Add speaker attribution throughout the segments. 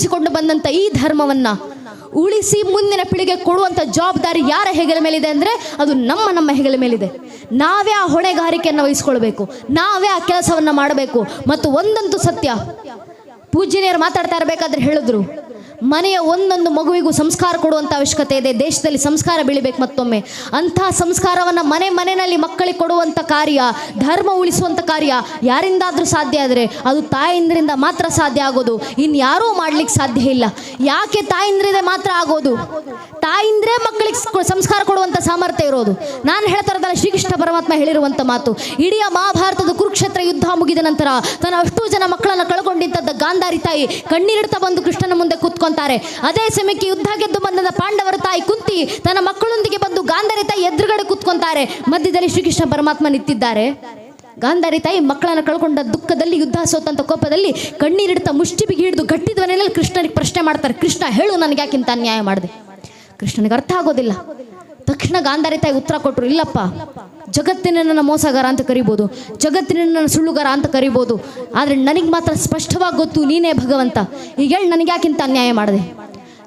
Speaker 1: ಉಳಿಸಿಕೊಂಡು ಬಂದಂತ ಈ ಧರ್ಮವನ್ನ ಉಳಿಸಿ ಮುಂದಿನ ಪೀಳಿಗೆ ಕೊಡುವಂತ ಜವಾಬ್ದಾರಿ ಯಾರ ಹೆಗಲ ಮೇಲಿದೆ ಅಂದ್ರೆ ಅದು ನಮ್ಮ ನಮ್ಮ ಹೆಗಲ ಮೇಲಿದೆ. ನಾವೇ ಆ ಹೊಣೆಗಾರಿಕೆಯನ್ನು ವಹಿಸ್ಕೊಳ್ಬೇಕು. ನಾವೇ ಆ ಕೆಲಸವನ್ನು ಮಾಡಬೇಕು. ಮತ್ತು ಒಂದಂತೂ ಸತ್ಯ. ಪೂಜ್ಯನಿಯರು ಮಾತಾಡ್ತಾ ಇರಬೇಕಾದ್ರೆ ಹೇಳಿದ್ರು ಮನೆಯ ಒಂದೊಂದು ಮಗುವಿಗೂ ಸಂಸ್ಕಾರ ಕೊಡುವಂಥ ಅವಶ್ಯಕತೆ ಇದೆ. ದೇಶದಲ್ಲಿ ಸಂಸ್ಕಾರ ಬೆಳಿಬೇಕು ಮತ್ತೊಮ್ಮೆ. ಅಂತಹ ಸಂಸ್ಕಾರವನ್ನು ಮನೆ ಮನೆಯಲ್ಲಿ ಮಕ್ಕಳಿಗೆ ಕೊಡುವಂಥ ಕಾರ್ಯ, ಧರ್ಮ ಉಳಿಸುವಂಥ ಕಾರ್ಯ ಯಾರಿಂದಾದರೂ ಸಾಧ್ಯ ಆದರೆ ಅದು ತಾಯಿಂದ್ರಿಂದ ಮಾತ್ರ ಸಾಧ್ಯ ಆಗೋದು. ಇನ್ಯಾರೂ ಮಾಡ್ಲಿಕ್ಕೆ ಸಾಧ್ಯ ಇಲ್ಲ. ಯಾಕೆ ತಾಯಿಂದ್ರಿಂದ ಮಾತ್ರ ಆಗೋದು? ತಾಯಿಂದ್ರೆ ಮಕ್ಕಳಿಗೆ ಸಂಸ್ಕಾರ ಕೊಡುವಂಥ ಸಾಮರ್ಥ್ಯ ಇರೋದು. ನಾನು ಹೇಳ್ತಾರದಲ್ಲ ಶ್ರೀಕೃಷ್ಣ ಪರಮಾತ್ಮ ಹೇಳಿರುವಂಥ ಮಾತು. ಇಡೀ ಮಹಾಭಾರತದ ಕುರುಕ್ಷೇತ್ರ ಯುದ್ಧ ಮುಗಿದ ನಂತರ ತನ್ನ ಅಷ್ಟು ಜನ ಮಕ್ಕಳನ್ನು ಕಳ್ಕೊಂಡಿದ್ದ ಗಾಂಧಾರಿ ತಾಯಿ ಕಣ್ಣೀರಿಡ್ತಾ ಬಂದು ಕೃಷ್ಣನ ಮುಂದೆ ಕೂತ್ಕೊಂತಾರೆ ಅದೇ ಸಮಯಕ್ಕೆ ಯುದ್ಧ ಗೆದ್ದು ಬಂದ ಪಾಂಡವರ ತಾಯಿ ಕುಂತಿ ತನ್ನ ಮಕ್ಕಳೊಂದಿಗೆ ಬಂದು ಗಾಂಧಾರಿ ತಾಯಿ ಎದುರುಗಡೆ ಕೂತ್ಕೊಂತಾರೆ. ಮಧ್ಯದಲ್ಲಿ ಶ್ರೀಕೃಷ್ಣ ಪರಮಾತ್ಮ ನಿಂತಿದ್ದಾರೆ. ಗಾಂಧಾರಿ ತಾಯಿ ಮಕ್ಕಳನ್ನು ಕಳ್ಕೊಂಡ ದುಃಖದಲ್ಲಿ ಯುದ್ಧ ಸೋತಂತ ಕೋಪದಲ್ಲಿ ಕಣ್ಣೀರಿಡ್ತಾ ಮುಷ್ಟಿ ಬಿಗಿ ಹಿಡಿದು ಗಟ್ಟಿ ಕೃಷ್ಣನಿಗೆ ಪ್ರಶ್ನೆ ಮಾಡ್ತಾರೆ. ಕೃಷ್ಣ ಹೇಳು ನನಗೆ ಯಾಕಿಂತ ಅನ್ಯಾಯ ಮಾಡಿದೆ? ಕೃಷ್ಣನಿಗೆ ಅರ್ಥ ಆಗೋದಿಲ್ಲ. ತಕ್ಷಣ ಗಾಂಧಾರಿ ತಾಯಿ ಉತ್ತರ ಕೊಟ್ಟರು ಇಲ್ಲಪ್ಪ, ಜಗತ್ತಿನ ನನ್ನ ಮೋಸಗಾರ ಅಂತ ಕರಿಬೋದು, ಜಗತ್ತಿನ ನನ್ನ ಸುಳ್ಳುಗಾರ ಅಂತ ಕರಿಬೋದು, ಆದರೆ ನನಗೆ ಮಾತ್ರ ಸ್ಪಷ್ಟವಾಗಿ ಗೊತ್ತು, ನೀನೇ ಭಗವಂತ, ಈಗ ಹೇಳಿ ನನಗೆ ಯಾಕಿಂತ ಅನ್ಯಾಯ ಮಾಡಿದೆ?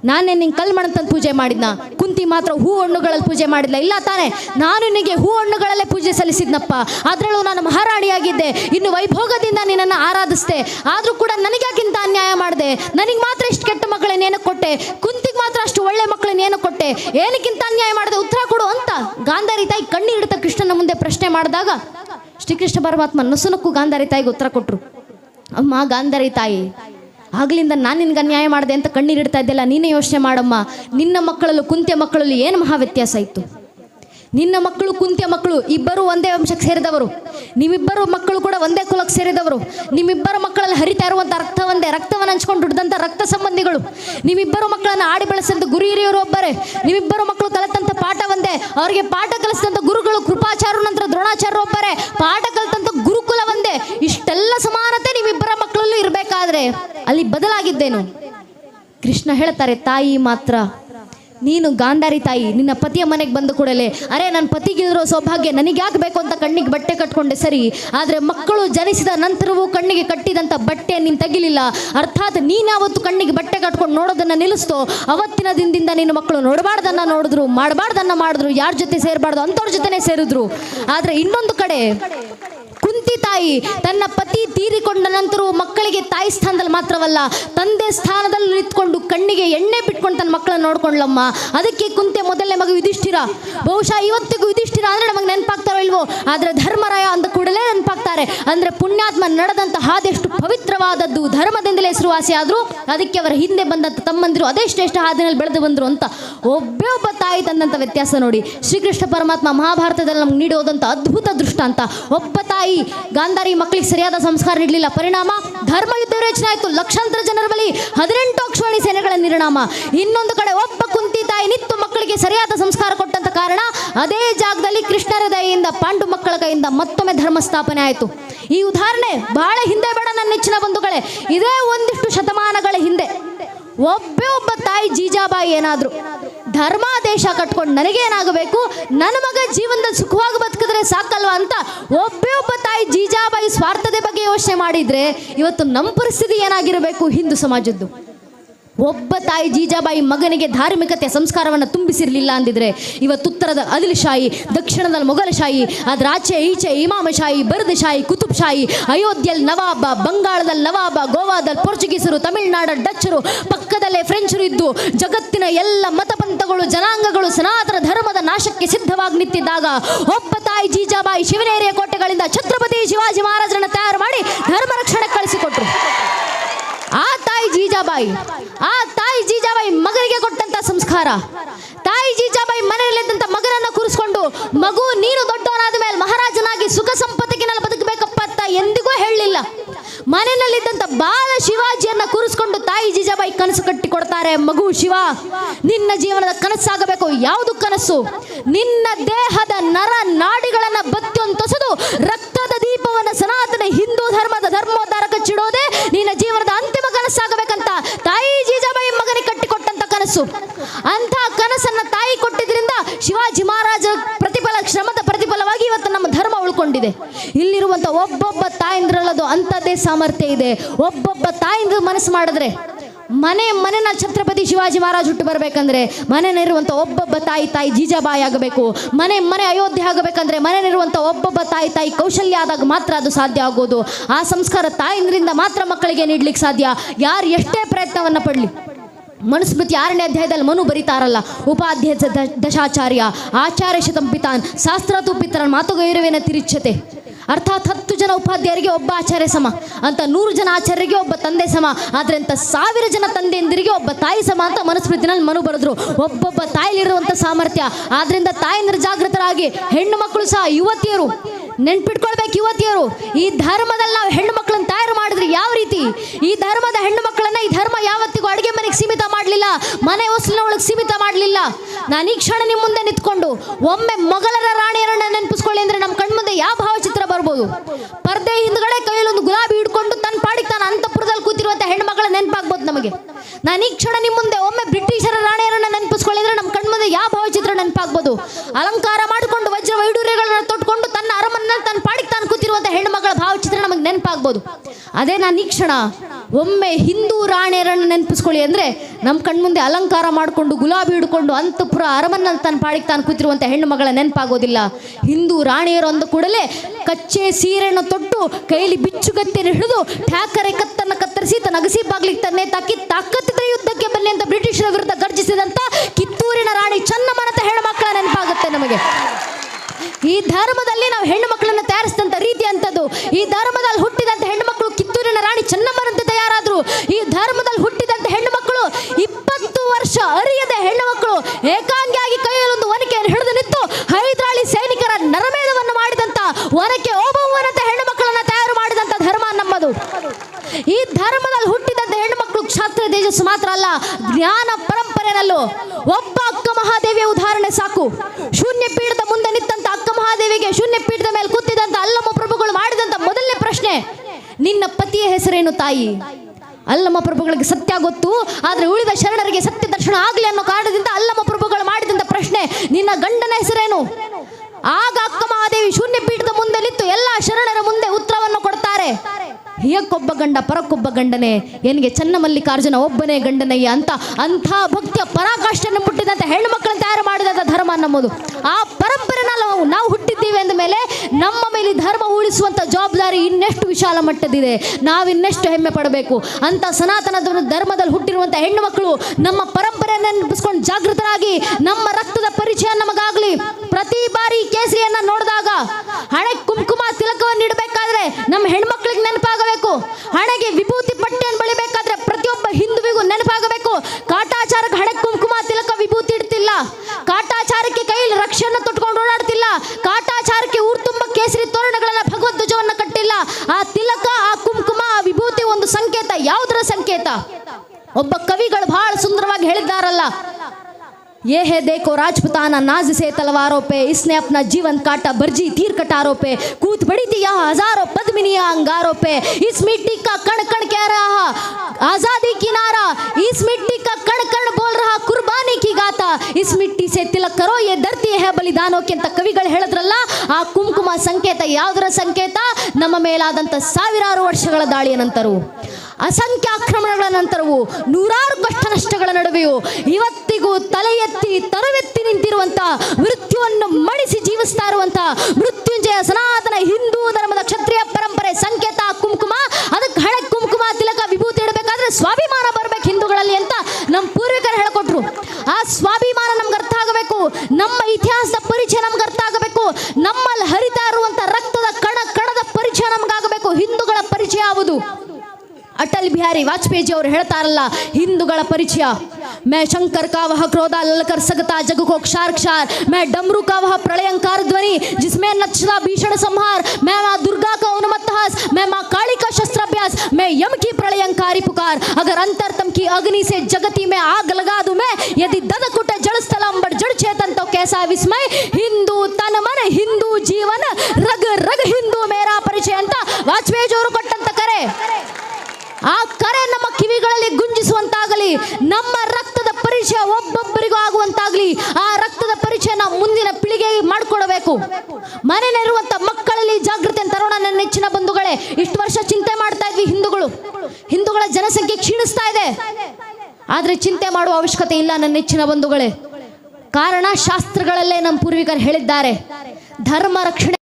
Speaker 1: ನಾನೇ ನಿಂಗೆ ಕಲ್ಮಣಂತಂದು ಪೂಜೆ ಮಾಡಿದ್ನ? ಕುಂತಿ ಮಾತ್ರ ಹೂ ಹಣ್ಣುಗಳಲ್ಲಿ ಪೂಜೆ ಮಾಡಿಲ್ಲ ಇಲ್ಲ ತಾನೇ. ನಾನು ನಿನಗೆ ಹೂ ಹಣ್ಣುಗಳಲ್ಲೇ ಪೂಜೆ ಸಲ್ಲಿಸಿದ್ನಪ್ಪ. ಅದರಲ್ಲೂ ನಾನು ಮಹಾರಾಣಿಯಾಗಿದ್ದೆ. ಇನ್ನು ವೈಭೋಗದಿಂದ ನಿನ್ನನ್ನು ಆರಾಧಿಸ್ದೆ. ಆದರೂ ಕೂಡ ನನಗ್ಯಾಕಿಂತ ಅನ್ಯಾಯ ಮಾಡಿದೆ? ನನಗೆ ಮಾತ್ರ ಇಷ್ಟು ಕೆಟ್ಟ ಮಕ್ಕಳನ್ನ ಏನಕ್ಕೆ ಕೊಟ್ಟೆ? ಕುಂತಿಗೆ ಮಾತ್ರ ಅಷ್ಟು ಒಳ್ಳೆ ಮಕ್ಕಳನ್ನ ಏನಕ್ಕೆ ಕೊಟ್ಟೆ? ಏನಕ್ಕಿಂತ ಅನ್ಯಾಯ ಮಾಡಿದೆ? ಉತ್ತರ ಕೊಡು ಅಂತ ಗಾಂಧಾರಿ ತಾಯಿ ಕಣ್ಣೀರಿಡ್ತಾ ಕೃಷ್ಣನ ಮುಂದೆ ಪ್ರಶ್ನೆ ಮಾಡಿದಾಗ, ಶ್ರೀಕೃಷ್ಣ ಪರಮಾತ್ಮ ನಸುನಕ್ಕೂ ಗಾಂಧಾರಿ ತಾಯಿಗೆ ಉತ್ತರ ಕೊಟ್ಟರು ಅಮ್ಮ, ಗಾಂಧಾರಿ ತಾಯಿ ಆಗ್ಲಿಂದ ನಾನು ನಿನ್ಗೆ ಅನ್ಯಾಯ ಮಾಡಿದೆ ಅಂತ ಕಣ್ಣೀರಿಡ್ತಾ ಇದ್ದೆಲ್ಲ ನೀನೇ ಯೋಚನೆ ಮಾಡಮ್ಮ. ನಿನ್ನ ಮಕ್ಕಳಲ್ಲೂ ಕುಂತ್ಯ ಮಕ್ಕಳಲ್ಲಿ ಏನು ಮಹಾ ವ್ಯತ್ಯಾಸ ಇತ್ತು? ನಿನ್ನ ಮಕ್ಕಳು, ಕುಂತ್ಯ ಮಕ್ಕಳು ಇಬ್ಬರು ಒಂದೇ ವಂಶಕ್ಕೆ ಸೇರಿದವರು. ನಿಮ್ಮಿಬ್ಬರು ಮಕ್ಕಳು ಕೂಡ ಒಂದೇ ಕುಲಕ್ಕೆ ಸೇರಿದವರು. ನಿಮ್ಮಿಬ್ಬರ ಮಕ್ಕಳಲ್ಲಿ ಹರಿತಾ ಇರುವಂಥ ರಕ್ತ ಒಂದೇ ರಕ್ತವನ್ನು ಹಂಚ್ಕೊಂಡು ದುಡ್ದಂಥ ರಕ್ತ ಸಂಬಂಧಿಗಳು. ನಿಮ್ಮಿಬ್ಬರು ಮಕ್ಕಳನ್ನು ಆಡಿ ಬೆಳೆಸಿದಂಥ ಗುರು ಹಿರಿಯವರು ಒಬ್ಬರೇ. ನಿಮ್ಮಿಬ್ಬರು ಮಕ್ಕಳು ಕಲಿತಂಥ ಪಾಠ ಒಂದೇ. ಅವರಿಗೆ ಪಾಠ ಕಲಿಸಿದಂಥ ಗುರುಗಳು ಕೃಪಾಚಾರ ನಂತರ ದ್ರೋಣಾಚಾರ್ಯ ಒಬ್ಬರೇ. ಪಾಠ ಕಲಿತಂಥ ಗುರುಕುಲ ಒಂದೇ. ಇಷ್ಟೆಲ್ಲ ಸಮಾನತೆ ನಿಮ್ಮಿಬ್ಬರ ಮಕ್ಕಳಲ್ಲೂ ಇರಬೇಕಾದ್ರೆ. ಅಲ್ಲಿ ಬದಲಾಗಿದ್ದೇನು? ಕೃಷ್ಣ ಹೇಳ್ತಾರೆ, ತಾಯಿ ಮಾತ್ರ. ನೀನು ಗಾಂಧಾರಿ ತಾಯಿ, ನಿನ್ನ ಪತಿಯ ಮನೆಗೆ ಬಂದ ಕೂಡಲೇ. ಅರೆ ನನ್ನ ಪತಿಗಿರೋ ಸೌಭಾಗ್ಯ ನನಗೆ ಯಾಕೆ ಬೇಕು ಅಂತ ಕಣ್ಣಿಗೆ ಬಟ್ಟೆ ಕಟ್ಕೊಂಡೆ, ಸರಿ. ಆದರೆ ಮಕ್ಕಳು ಜನಿಸಿದ ನಂತರವೂ ಕಣ್ಣಿಗೆ ಕಟ್ಟಿದಂಥ ಬಟ್ಟೆ ನೀನು ತೆಗಿಲಿಲ್ಲ. ಅರ್ಥಾತ್ ನೀನಾವತ್ತು ಕಣ್ಣಿಗೆ ಬಟ್ಟೆ ಕಟ್ಕೊಂಡು ನೋಡೋದನ್ನು ನಿಲ್ಲಿಸ್ತೋ ಅವತ್ತಿನ ದಿನದಿಂದ ನೀನು ಮಕ್ಕಳು ನೋಡಬಾರ್ದನ್ನ ನೋಡಿದ್ರು, ಮಾಡಬಾರ್ದನ್ನ ಮಾಡಿದ್ರು, ಯಾರ ಜೊತೆ ಸೇರಬಾರ್ದು ಅಂಥವ್ರ ಜೊತೆನೇ ಸೇರಿದ್ರು. ಆದರೆ ಇನ್ನೊಂದು ಕಡೆ ಕುಂತಿ ತಾಯಿ, ತನ್ನ ಪತಿ ತೀರಿಕೊಂಡ ನಂತರವೂ ಮಕ್ಕಳಿಗೆ ತಾಯಿ ಸ್ಥಾನದಲ್ಲಿ ಮಾತ್ರವಲ್ಲ, ತಂದೆ ಸ್ಥಾನದಲ್ಲಿ ನಿಂತ್ಕೊಂಡು ಕಣ್ಣಿಗೆ ಎಣ್ಣೆ ಬಿಟ್ಕೊಂಡು ತನ್ನ ಮಕ್ಕಳನ್ನ ನೋಡ್ಕೊಂಡ್ಲಮ್ಮ. ಅದಕ್ಕೆ ಕುಂತೆ ಮೊದಲನೇ ಮಗು ಯುಧಿಷ್ಠಿರ. ಬಹುಶಃ ಇವತ್ತಿಗೂ ಯುಧಿಷ್ಠಿರ ಅಂದ್ರೆ ನಮಗೆ ನೆನಪಾಗ್ತಾರೋ ಇಲ್ವೋ? ಆದ್ರೆ ಧರ್ಮರಾಯ ಅಂದ ಕೂಡಲೇ ನೆನಪಾಗ್ತಾರೆ. ಅಂದ್ರೆ ಪುಣ್ಯಾತ್ಮ ನಡೆದಂತ ಹಾದಿ ಎಷ್ಟು ಪವಿತ್ರವಾದದ್ದು ಧರ್ಮದಿಂದಲೇ ಹೆಸರುವಾಸಿ ಆದ್ರು, ಅದಕ್ಕೆ ಅವರ ಹಿಂದೆ ಬಂದಂತ ತಮ್ಮಂದಿರು ಅದೇ ಶ್ರೇಷ್ಠ ಹಾದಿನಲ್ಲಿ ಬೆಳೆದು ಬಂದ್ರು ಅಂತ ಒಬ್ಬೇ ಒಬ್ಬ ತಾಯಿ ತಂದಂತ ವ್ಯತ್ಯಾಸ ನೋಡಿ. ಶ್ರೀಕೃಷ್ಣ ಪರಮಾತ್ಮ ಮಹಾಭಾರತದಲ್ಲಿ ನಮ್ಗೆ ನೀಡೋದಂತ ಅದ್ಭುತ ದೃಷ್ಟಾಂತ. ಒಬ್ಬ ತಾಯಿ ಗಾಂಧಾರಿ ಮಕ್ಕಳಿಗೆ ಸರಿಯಾದ ಸಂಸ್ಕಾರ ನೀಡಲಿಲ್ಲ. ಪರಿಣಾಮ, ಧರ್ಮ ಯುದ್ಧ ರಚನೆ ಆಯಿತು. ಲಕ್ಷಾಂತರ ಜನರ ಬಳಿ ಹದಿನೆಂಟು ಅಕ್ಷೋಣಿ ಸೇನೆಗಳ ನಿರ್ಣಾಮ ಇನ್ನೊಂದು ಕಡೆ ಒಬ್ಬ ಕುಂತಿ ತಾಯಿ ನಿತ್ತು ಮಕ್ಕಳಿಗೆ ಸರಿಯಾದ ಸಂಸ್ಕಾರ ಕೊಟ್ಟಂತ ಕಾರಣ ಅದೇ ಜಾಗದಲ್ಲಿ ಕೃಷ್ಣರ ದಯೆಯಿಂದ, ಪಾಂಡು ಮಕ್ಕಳ ಕೈಯಿಂದ ಮತ್ತೊಮ್ಮೆ ಧರ್ಮ ಸ್ಥಾಪನೆ ಆಯಿತು. ಈ ಉದಾಹರಣೆ ಬಹಳ ಹಿಂದೆ ಬೇಡ ನನ್ನ ನೆಚ್ಚಿನ ಬಂಧುಗಳೇ. ಇದೇ ಒಂದಿಷ್ಟು ಶತಮಾನಗಳ ಹಿಂದೆ ಒಬ್ಬೇ ಒಬ್ಬ ತಾಯಿ ಜೀಜಾಬಾಯಿ ಏನಾದ್ರು ಧರ್ಮಾದೇಶ ಕಟ್ಕೊಂಡು ನನಗೇನಾಗಬೇಕು? ನನ್ನ ಮಗ ಜೀವನದಲ್ಲಿ ಸುಖವಾಗಿ ಬದುಕಿದ್ರೆ ಸಾಕಲ್ವಾ ಅಂತ ಒಬ್ಬೇ ಒಬ್ಬ ತಾಯಿ ಜೀಜಾಬಾಯಿ ಸ್ವಾರ್ಥದ ಬಗ್ಗೆ ಯೋಚನೆ ಮಾಡಿದ್ರೆ ಇವತ್ತು ನಮ್ಮ ಪರಿಸ್ಥಿತಿ ಏನಾಗಿರಬೇಕು ಹಿಂದೂ ಸಮಾಜದ್ದು? ಒಬ್ಬ ತಾಯಿ ಜೀಜಾಬಾಯಿ ಮಗನಿಗೆ ಧಾರ್ಮಿಕತೆ ಸಂಸ್ಕಾರವನ್ನು ತುಂಬಿಸಿರಲಿಲ್ಲ ಅಂದಿದ್ರೆ ಇವತ್ತು ಉತ್ತರದ ಅದಿಲ್ಶಾಹಿ ದಕ್ಷಿಣದಲ್ಲಿ ಮೊಘಲಶಾಹಿ ಅದ್ರ ಆಚೆ ಈಚೆ ಇಮಾಮಶಾಹಿ ಕುತುಬ್ ಕುತುಬ್ಶಾಹಿ ಅಯೋಧ್ಯೆಯಲ್ಲಿ ನವಾಬ ಬಂಗಾಳದಲ್ಲಿ ನವಾಬ ಗೋವಾದಲ್ಲಿ ಪೋರ್ಚುಗೀಸರು, ತಮಿಳುನಾಡ ಡಚ್ಚರು, ಪಕ್ಕದಲ್ಲೇ ಫ್ರೆಂಚರು ಇದ್ದು ಜಗತ್ತಿನ ಎಲ್ಲ ಮತಪಂಥಗಳು, ಜನಾಂಗಗಳು, ಸನಾತನ ಧರ್ಮದ ನಾಶಕ್ಕೆ ಸಿದ್ಧವಾಗಿ ನಿಂತಿದ್ದಾಗ ಒಬ್ಬ ತಾಯಿ ಜೀಜಾಬಾಯಿ ಶಿವನೇರಿಯ ಕೋಟೆಗಳಿಂದ ಛತ್ರಪತಿ ಶಿವಾಜಿ ಮಹಾರಾಜರನ್ನು ತಯಾರು ಮಾಡಿ ಧರ್ಮ ರಕ್ಷಣೆ ಕಳಿಸಿಕೊಟ್ರು. ತಾಯಿ ಜೀಜಾಬಾಯಿ. ಆ ತಾಯಿ ಜೀಜಾಬಾಯಿ ಮಗನಿಗೆ ಕೊಟ್ಟಂತ ಸಂಸ್ಕಾರ. ತಾಯಿ ಜೀಜಾಬಾಯಿ ಮನೆಯಲ್ಲಿದ್ದಂತ ಮಗನನ್ನ ಕೂರಿಸ್ಕೊಂಡು ಮಗು ನೀನು ದೊಡ್ಡವನಾದ ಮೇಲೆ ಮಹಾರಾಜನಾಗಿ ಸುಖ ಸಂಪತ್ತಿಗೆನಲ್ಲಿ ಬದುಕಬೇಕಪ್ಪ ಅಂತ ಎಂದಿಗೂ ಹೇಳಲಿಲ್ಲ. ಮನೆಯಲ್ಲಿದ್ದಂತ ಬಾಲ ಶಿವಾಜಿಯನ್ನ ಕೂರಿಸ್ಕೊಂಡು ತಾಯಿ ಜೀಜಾಬಾಯಿ ಕನಸು ಕಟ್ಟಿ ಕೊಡ್ತಾರೆ ಮಗು ಶಿವ, ನಿನ್ನ ಜೀವನದ ಕನಸಾಗಬೇಕು. ಯಾವುದು ಕನಸು? ನಿನ್ನ ದೇಹದ ನರ ನಾಡಿಗಳನ್ನ ಬತ್ತಿಯೊಂತೊಸದು ರಕ್ತದ ದೀಪವನ್ನ ಸನಾತನ ಹಿಂದೂ ಧರ್ಮದ ಧರ್ಮೋದ್ಧಾರಕ್ಕೆ ಚಿಡೋದೆ ನಿನ್ನ ಜೀವನದ ಅಂತಿಮ ಕನಸಾಗಬೇಕಂತ ತಾಯಿ ಜೀಜಾಬಾಯಿ ಮಗನಿಗೆ ಕಟ್ಟಿಕೊಟ್ಟಂತ ಕನಸು. ಅಂತ ಕನಸನ್ನ ತಾಯಿ ಕೊಟ್ಟಿದ್ರಿಂದ ಶಿವಾಜಿ ಮಹಾರಾಜ ಪ್ರತಿಫಲ, ಶ್ರಮದ ಪ್ರತಿಫಲವಾಗಿ ಇವತ್ತು ನಮ್ಮ ಧರ್ಮ ಉಳ್ಕೊಂಡಿದೆ. ಇಲ್ಲಿರುವಂತ ಒಬ್ಬೊಬ್ಬ ತಾಯಿಂದ್ರಲ್ಲದು ಅಂತದೇ ಸಾಮರ್ಥ್ಯ ಇದೆ. ಒಬ್ಬೊಬ್ಬ ತಾಯಿಂದ್ರ ಮನಸ್ಸು ಮಾಡಿದ್ರೆ ಮನೆ ಮನೆನ ಛತ್ರಪತಿ ಶಿವಾಜಿ ಮಹಾರಾಜ್ ಹುಟ್ಟು ಬರಬೇಕಂದ್ರೆ ಮನೆಯಲ್ಲಿರುವಂಥ ಒಬ್ಬೊಬ್ಬ ತಾಯಿ ತಾಯಿ ಜೀಜಾಬಾಯಿ ಆಗಬೇಕು. ಮನೆ ಮನೆ ಅಯೋಧ್ಯೆ ಆಗಬೇಕಂದ್ರೆ ಮನೆಯಲ್ಲಿರುವಂಥ ಒಬ್ಬೊಬ್ಬ ತಾಯಿ ತಾಯಿ ಕೌಶಲ್ಯ ಆದಾಗ ಮಾತ್ರ ಅದು ಸಾಧ್ಯ ಆಗೋದು. ಆ ಸಂಸ್ಕಾರ ತಾಯಿಂದ್ರಿಂದ ಮಾತ್ರ ಮಕ್ಕಳಿಗೆ ನೀಡ್ಲಿಕ್ಕೆ ಸಾಧ್ಯ. ಯಾರು ಎಷ್ಟೇ ಪ್ರಯತ್ನವನ್ನು ಪಡಲಿ. ಮನುಸ್ಮೃತಿ ಆರನೇ ಅಧ್ಯಾಯದಲ್ಲಿ ಮನು ಬರೀತಾರಲ್ಲ ಉಪಾಧ್ಯಾಯ ದಶಾಚಾರ್ಯ, ಆಚಾರ್ಯ ಶತಂಪಿತಾನ್, ಶಾಸ್ತ್ರ ಮಾತು ಮಾತುಗೈರವೇನ ತಿರಿಚ್ಛತೆ ಅರ್ಥಾತ್ ಹತ್ತು ಜನ ಉಪಾಧ್ಯಾಯರಿಗೆ ಒಬ್ಬ ಆಚಾರ್ಯ ಸಮ, ಅಂತ ನೂರು ಜನ ಆಚಾರ್ಯರಿಗೆ ಒಬ್ಬ ತಂದೆ ಸಮ, ಆದರೆ ಅಂತ ಸಾವಿರ ಜನ ತಂದೆಯಂದಿರಿಗೆ ಒಬ್ಬ ತಾಯಿ ಸಮ ಅಂತ ಮನುಸ್ಮೃತಿನಲ್ಲಿ ಮನು ಬರೆದ್ರು. ಒಬ್ಬೊಬ್ಬ ತಾಯಿಲಿರುವಂಥ ಸಾಮರ್ಥ್ಯ. ಆದ್ರಿಂದ ತಾಯಂದ್ರ ಜಾಗೃತರಾಗಿ ಹೆಣ್ಣು ಮಕ್ಕಳು ಸಹ ಯುವತಿಯರು. ನೆನ್ಪಿಟ್ಕೊಳ್ಬೇಕು ಯುವತಿಯರು. ಈ ಧರ್ಮದಲ್ಲಿ ನಾವು ಹೆಣ್ಣು ಮಕ್ಕಳನ್ನು ತಯಾರು ಮಾಡಿದ್ರೆ ಯಾವ ರೀತಿ? ಈ ಧರ್ಮದ ಹೆಣ್ಣು ಮಕ್ಕಳನ್ನ ಈ ಧರ್ಮ ಯಾವತ್ತಿಗೂ ಅಡುಗೆ ಮನೆಗೆ ಸೀಮಿತ ಮಾಡಲಿಲ್ಲ. ಮನೆ ಹೊಸಲಿನ ಒಳಗೆ ಸೀಮಿತ ಮಾಡಲಿಲ್ಲ. ನಾನು ಈ ಕ್ಷಣ ನಿಮ್ಮ ಮುಂದೆ ನಿಂತ್ಕೊಂಡು, ಒಮ್ಮೆ ಮಗಳರ ರಾಣಿಯರನ್ನ ನೆನಪಿಸ್ಕೊಳ್ಳಿ ಅಂದ್ರೆ ನಮ್ಮ ಕಣ್ಮುಂದೆ ಯಾವ ಭಾವಚಿತ್ರ ಬರ್ಬೋದು ಪರ್ದೆ ಹಿಂದ್ಗಡೆ ಕೈಯಲ್ಲಿ ಒಂದು ಗುಲಾಬಿ ಹಿಡ್ಕೊಂಡು ತನ್ನ ಪಾಡಿಗೆ ತಾನು ಅಂತಪುರದಲ್ಲಿ ಕೂತಿರುವಂತ ಹೆಣ್ಮಕ್ಳ ನೆನಪಾಗ್ಬೋದು ನಮಗೆ. ನಾನು ಈ ಕ್ಷಣ ನಿಮ್ಮ ಮುಂದೆ ಒಮ್ಮೆ ಬ್ರಿಟಿಷರ ರಾಣಿಯರನ್ನ ನೆನಪಿಸ್ಕೊಳ್ಳಿದ್ರೆ ನಮ್ಮ ಕಣ್ಮುಂದೆ ಯಾವ ಭಾವಚಿತ್ರ ನೆನಪಾಗ್ಬೋದು. ಅಲಂಕಾರ ಮಾಡಿಕೊಂಡು ವಜ್ರ ವೈಡೂರ್ಯಗಳನ್ನ ತೊಟ್ಕೊಂಡು ತನ್ನ ಅರಮನೆಯಲ್ಲಿ ತನ್ನ ಪಾಡಿಗೆ ತಾನು ಕೂತಿರುವಂತ ಹೆಣ್ಮಕ್ಳ ಭಾವಚಿತ್ರ ನಮಗೆ ನೆನಪಾಗ್ಬೋದು. ಅದೇ ನಾನು ಈ ಕ್ಷಣ. ಒಮ್ಮೆ ಹಿಂದೂ ರಾಣಿಯರನ್ನು ನೆನಪಿಸ್ಕೊಳ್ಳಿ ಅಂದರೆ ನಮ್ಮ ಕಣ್ಮುಂದೆ ಅಲಂಕಾರ ಮಾಡಿಕೊಂಡು, ಗುಲಾಬಿ ಹಿಡ್ಕೊಂಡು, ಅಂತಪುರ ಅರಮನೆಯಲ್ಲಿ ತನ್ನ ಪಾಡಿಗೆ ತಾನು ಕೂತಿರುವಂಥ ಹೆಣ್ಣು ಮಗಳ ನೆನಪಾಗೋದಿಲ್ಲ. ಹಿಂದೂ ರಾಣಿಯರು ಅಂದ ಕೂಡಲೇ ಕಚ್ಚೆ ಸೀರೆಯನ್ನು ತೊಟ್ಟು ಕೈಲಿ ಬಿಚ್ಚುಗತ್ತೆಯನ್ನು ಹಿಡಿದು ಠ್ಯಾಕರೆ ಕತ್ತನ್ನು ಕತ್ತರಿಸಿ ತನ್ನ ಅಗಸಿ ಬಾಗ್ಲಿಗೆ ತನ್ನೇ ತಾಕಿ ತಾಕತ್ತಿದ ಯುದ್ಧಕ್ಕೆ ಬನ್ನಿ ಅಂತ ಬ್ರಿಟಿಷರ ವಿರುದ್ಧ ಗರ್ಜಿಸಿದಂಥ ಕಿತ್ತೂರಿನ ರಾಣಿ ಚೆನ್ನಮ್ಮನಂತ ಹೆಣ್ಣು ಮಕ್ಕಳ ನೆನಪಾಗುತ್ತೆ ನಮಗೆ. ಈ ಧರ್ಮದಲ್ಲಿ ನಾವು ಹೆಣ್ಣು ಮಕ್ಕಳನ್ನು ತಯಾರಿಸಿದಂಥ ರೀತಿ ಅಂತದ್ದು ಈ ಧರ್ಮದಲ್ಲಿ ಹುಟ್ಟಿದಂಥ ಹೆಣ್ಣು ಮಕ್ಕಳು ಕಿತ್ತೂರಿನ ರಾಣಿ ಚೆನ್ನಮ್ಮನಂತೆ ತಯಾರಾದ್ರು ಈ ಧರ್ಮದಲ್ಲಿ ಹುಟ್ಟಿದಂಥ ಹೆಣ್ಣು ಮಕ್ಕಳು ಇಪ್ಪತ್ತು ವರ್ಷ ಅರಿಯದ ಹೆಣ್ಣು ಮಕ್ಕಳು ಕೈಯಲ್ಲಿ ಒಂದು ಒನಕೆಯನ್ನು ಹಿಡಿದು ನಿಂತು ಹೈದರಾಳಿ ಸೈನಿಕರ ನರಮೇಧವನ್ನು ಮಾಡಿದಂತ ಒನಕೆ ಓಬವ್ವನಂತ ಹೆಣ್ಣು ಮಕ್ಕಳನ್ನ ತಯಾರು ಮಾಡಿದಂತ ಧರ್ಮ ನಮ್ಮದು. ಈ ಧರ್ಮದಲ್ಲಿ ಹುಟ್ಟಿದಂತ ಹೆಣ್ಣು ಮಕ್ಕಳು ಕ್ಷಾತ್ರ ತೇಜಸ್ಸು ಮಾತ್ರ ಅಲ್ಲ, ಜ್ಞಾನ ಪರಂಪರೆನಲ್ಲೂ ಒಬ್ಬ ಅಕ್ಕ ಮಹಾದೇವಿಯ ಉದಾಹರಣೆ ಸಾಕು. ಶೂನ್ಯ ಪೀಠದ ಮುಂದೆ ನಿಂತಂತ ಅಕ್ಕ ಮಹಾದೇವಿಗೆ ಶೂನ್ಯ ಪೀಠದ ಮೇಲೆ ಕೂತಿದಂತ ಅಲ್ಲಮ್ಮ ಪ್ರಭುಗಳು ಮಾಡಿದಂತ ಮೊದಲನೇ ಪ್ರಶ್ನೆ, ನಿನ್ನ ಪತಿಯ ಹೆಸರೇನು ತಾಯಿ? ಅಲ್ಲಮ್ಮ ಪ್ರಭುಗಳಿಗೆ ಸತ್ಯ ಗೊತ್ತು, ಆದರೆ ಉಳಿದ ಶರಣರಿಗೆ ಸತ್ಯ ದರ್ಶನ ಆಗಲಿ ಅನ್ನೋ ಕಾರಣದಿಂದ ಅಲ್ಲಮ್ಮ ಪ್ರಭುಗಳು ಮಾಡಿದಂತ ಪ್ರಶ್ನೆ ನಿನ್ನ ಗಂಡನ ಹೆಸರೇನು? ಆಗ ಅಕ್ಕ ಮಹಾದೇವಿ ಶೂನ್ಯ ಪೀಠದ ಮುಂದೆ ನಿಂತು ಎಲ್ಲ ಶರಣರ ಮುಂದೆ ಉತ್ತರವನ್ನು ಕೊಡ್ತಾರೆ. ಹಿಯಕ್ಕೊಬ್ಬ ಗಂಡ ಪರಕ್ಕೊಬ್ಬ ಗಂಡನೇ, ಎನಗೆ ಚನ್ನಮಲ್ಲಿಕಾರ್ಜುನ ಒಬ್ಬನೇ ಗಂಡನಯ್ಯ ಅಂತ ಅಂಥ ಭಕ್ತಿಯ ಪರಾಕಾಷ್ಠೆಯನ್ನು ಮುಟ್ಟಿದಂಥ ಹೆಣ್ಣು ಮಕ್ಕಳನ್ನು ತಯಾರು ಮಾಡಿದಂಥ ಧರ್ಮ ನಮ್ಮದು ಆ ಪರಂಪರೆನ ನಾವು ನಾವು ಹುಟ್ಟಿದ್ದೀವಿ ಅಂದ ಮೇಲೆ ನಮ್ಮ ಮೇಲೆ ಧರ್ಮ ಉಳಿಸುವಂಥ ಜವಾಬ್ದಾರಿ ಇನ್ನೆಷ್ಟು ವಿಶಾಲ ಮಟ್ಟದಿದೆ ನಾವು ಇನ್ನೆಷ್ಟು ಹೆಮ್ಮೆ ಪಡಬೇಕು. ಅಂತ ಸನಾತನ ಧರ್ಮದಲ್ಲಿ ಹುಟ್ಟಿರುವಂಥ ಹೆಣ್ಣು ಮಕ್ಕಳು ನಮ್ಮ ಪರಂಪರೆಯನ್ನು ನೆನಪಿಸ್ಕೊಂಡು ಜಾಗೃತರಾಗಿ ನಮ್ಮ ರಕ್ತದ ಪರಿಚಯ ನಮಗಾಗಲಿ. ಪ್ರತಿ ಬಾರಿ ಕೇಸರಿಯನ್ನ ನೋಡಿದಾಗ ಹಣೆ ಕುಂಕುಮ ತಿಲಕವನ್ನು ಇಡಬೇಕಾದ್ರೆ ನಮ್ಮ ಹೆಣ್ಮಕ್ಳಿಗೆ ನೆನಪಾಗಬೇಕು. ಹಣೆಗೆ ವಿಭೂತಿ ಪಟ್ಟೆಯನ್ನು ಬಳಿಬೇಕಾದ್ರೆ ಪ್ರತಿಯೊಬ್ಬ ಹಿಂದುವಿಗೂ ನೆನಪಾಗಬೇಕು ಕಾಟಾಚಾರಕ್ಕೆ ಹಣೆ ಕುಂಕುಮ ತಿಲಕ ವಿಭೂತಿ ಇಡ್ತಿಲ್ಲ ಕಾಟಾಚಾರಕ್ಕೆ ಕೈಯಲ್ಲಿ ರಕ್ಷೆಯನ್ನು ತೊಟ್ಕೊಂಡು ಓಡಾಡ್ತಿಲ್ಲ ಕಾಟಾಚಾರಕ್ಕೆ ಊರು ತುಂಬ ಕೇಸರಿ ತೋರಣಗಳನ್ನ ಭಗವದ್ ಧ್ವಜವನ್ನ ಕಟ್ಟಿಲ್ಲ. ಆ ತಿಲಕ, ಆ ಕುಂಕುಮ, ಆ ವಿಭೂತಿ ಒಂದು ಸಂಕೇತ. ಯಾವುದರ ಸಂಕೇತ? ಒಬ್ಬ ಕವಿಗಳು ಬಹಳ ಸುಂದರವಾಗಿ ಹೇಳಿದ್ದಾರಲ್ಲ ये है देखो राजपुताना नाज से तलवारों पे इसने अपना जीवन काटा बर्जी तीर कटारों पे कूद पड़ी थी यहाँ हजारों पद्मिनियां अंगारों पे इस मिट्टी का कण कण कह रहा आजादी की नारा इस मिट्टी का कण कण बोल रहा कुर्बानी की गाता इस मिट्टी से ತಿಲಕ್ ಕರೋ ये धरती है ಬಲಿದಾನೋಕೆ ಅಂತ ಕವಿಗಳು ಹೇಳಿದ್ರಲ್ಲ ಆ ಕುಂಕುಮ ಸಂಕೇತ ಯಾವುದರ ಸಂಕೇತ ನಮ್ಮ ಮೇಲಾದಂಥ ಸಾವಿರಾರು ವರ್ಷಗಳ ದಾಳಿಯ ನಂತರವು ಅಸಂಖ್ಯ ಆಕ್ರಮಣಗಳ ನಂತರವೂ ನೂರಾರು ಕಷ್ಟ ನಷ್ಟಗಳ ನಡುವೆಯೂ ಇವತ್ತಿಗೂ ತಲೆ ಎತ್ತಿ ತರವೆತ್ತಿ ನಿಂತಿರುವಂತ, ಮೃತ್ಯುವನ್ನು ಮಣಿಸಿ ಜೀವಿಸ್ತಾ ಇರುವಂತ, ಮೃತ್ಯುಂಜಯ ಸನಾತನ ಹಿಂದೂ ಧರ್ಮದ ಕ್ಷತ್ರಿಯ ಪರಂಪರೆ ಸಂಕೇತ ಕುಂಕುಮ, ಅದಕ್ಕೆ ಹಣೆ ಕುಂಕುಮ, ತಿಲಕ ವಿಭೂತಿ ಇಡಬೇಕಾದ್ರೆ ಸ್ವಾಭಿಮಾನ ಬರ್ಬೇಕು ಹಿಂದೂಗಳಲ್ಲಿ ಅಂತ ನಮ್ಮ ಪೂರ್ವಿಕರು ಹೇಳಿಕೊಟ್ರು. ಆ ಸ್ವಾಭಿಮಾನ ನಮ್ಗೆ ಅರ್ಥ ಆಗಬೇಕು. ನಮ್ಮ ಇತಿಹಾಸದ ಪರಿಚಯ ನಮ್ಗೆ ಅರ್ಥ ಆಗಬೇಕು. ನಮ್ಮಲ್ಲಿ ಹರಿತಾ ಇರುವಂತ ರಕ್ತದ ಕಣ, ಕಣದ ಪರಿಚಯ ನಮ್ಗಾಗಬೇಕು ಹಿಂದೂಗಳ ಪರಿಚಯ ಯಾವುದು? ಅಟಲ್ ಬಿಹಾರಿ ವಾಜಪೇಯಿ ಅವರು ಹೇಳ್ತಾರಲ್ಲ ಹಿಂದೂಗಳ ಪರಿಚಯ ಮೇ ಶಂಕರ್ का वह क्रोधा ललकर सकता जग को क्षार क्षार मैं डमरू का वह प्रलयंकार ध्वनि जिसमें नक्षता भीषण संहार मैं माँ दुर्गा का उन्मत्त हास मैं माँ काली का शस्त्राभ्यास मैं यम की प्रलयंकारी पुकार अगर अंतरतम की अग्नि से जगती में आग लगा दूं मैं यदि दद कुट जड़ स्थल अंबर जड़ चेतन तो कैसा विस्मय हिंदू तन मन हिंदू जीवन रग रग हिंदू मेरा ಪರಿಚಯ ಅಂತ ವಾಜಪೇಯಿ ಅವರು ಕೊಟ್ಟಂತ ಕರೆ ಆ ಕರೆ ನಮ್ಮ ಕಿವಿಗಳಲ್ಲಿ ಗುಂಜಿಸುವಂತಾಗಲಿ, ನಮ್ಮ ರಕ್ತದ ಪರಿಚಯ ಒಬ್ಬೊಬ್ಬರಿಗೂ ಆಗುವಂತಾಗಲಿ, ಆ ರಕ್ತದ ಪರಿಚಯ ನಾವು ಮುಂದಿನ ಪೀಳಿಗೆಗೆ ಮಾಡಿಕೊಡಬೇಕು. ಮನೆಯಲ್ಲಿರುವಂಥ ಮಕ್ಕಳಲ್ಲಿ ಜಾಗೃತಿ ತರೋಣ ನನ್ನ ನೆಚ್ಚಿನ ಬಂಧುಗಳೇ. ಇಷ್ಟು ವರ್ಷ ಚಿಂತೆ ಮಾಡ್ತಾ ಇದ್ವಿ ಹಿಂದೂಗಳು. ಹಿಂದೂಗಳ ಜನಸಂಖ್ಯೆ ಕ್ಷೀಣಿಸ್ತಾ ಇದೆ. ಆದರೆ ಚಿಂತೆ ಮಾಡುವ ಅವಶ್ಯಕತೆ ಇಲ್ಲ ನನ್ನ ನೆಚ್ಚಿನ ಬಂಧುಗಳೇ. ಕಾರಣ ಶಾಸ್ತ್ರಗಳಲ್ಲೇ ನಮ್ಮ ಪೂರ್ವಿಕರು ಹೇಳಿದ್ದಾರೆ. ಧರ್ಮ ರಕ್ಷಣೆ